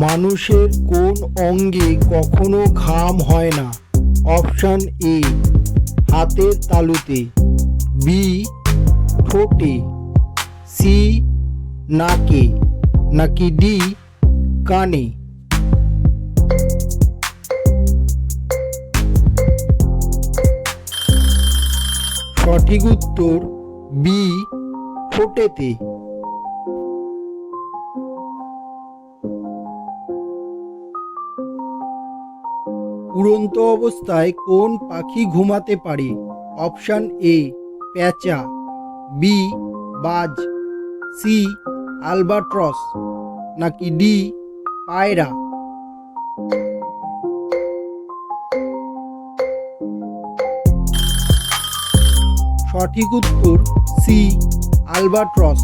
মানুষের কোন অঙ্গে কখনো ঘাম হয় না। অপশান এ, হাতের তালুতে। বি, ঠোঁটে। সি, নাকে। নাকি ডি, কানে। সঠিক উত্তর বি, ঠোঁটেতে। উড়ন্ত অবস্থায় কোন পাখি ঘুমাতে পারে? অপশান এ, প্যাঁচা। বি, বাজ। C, albatross. নাকি ডি, পায়রা। সঠিক উত্তর সি, আলবাট্রস।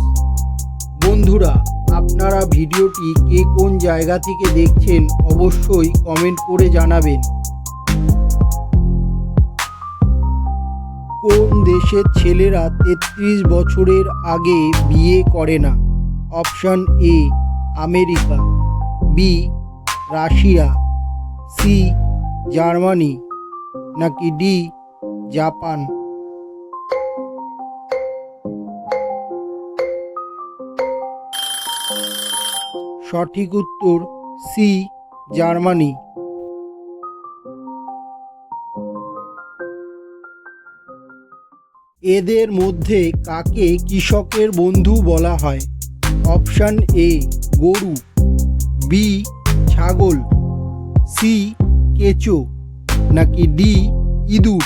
বন্ধুরা, আপনারা ভিডিওটি কে কোন জায়গা থেকে দেখছেন অবশ্যই কমেন্ট করে জানাবেন। কোন দেশের ছেলেরা তেত্রিশ বছরের আগে বিয়ে করে না? Option A, America, B, Russia, C, Germany, নাকি ডি, জাপান? সঠিক উত্তর সি, জার্মানি। এদের মধ্যে কাকে কৃষকের বন্ধু বলা হয়? অপশান এ গরু। বি ছাগল। সি কেঁচো। নাকি ডি ইঁদুর?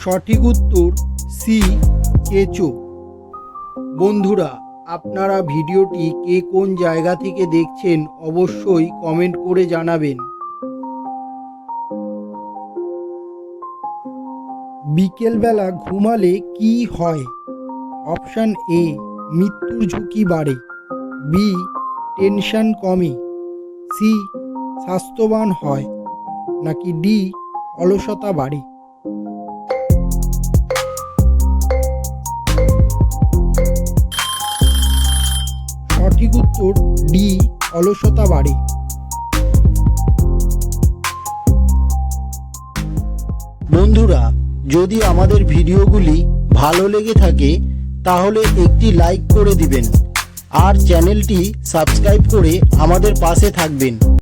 সঠিক উত্তর সি কেঁচো। বন্ধুরা আপনারা ভিডিওটি কে কোন জায়গা থেকে দেখছেন অবশ্যই কমেন্ট করে জানাবেন। বিকেলবেলা ঘুমালে কি হয়? অপশান এ, মৃত্যুর ঝুঁকি বাড়ে। বি, টেনশন কমে। সি, স্বাস্থ্যবান হয়। নাকি ডি, অলসতা বাড়ে। অলসতা বাড়ে। বন্ধুরা, যদি আমাদের ভিডিওগুলি ভালো লেগে থাকে, তাহলে একটি লাইক করে দিবেন। আর চ্যানেলটি সাবস্ক্রাইব করে আমাদের পাশে থাকবেন।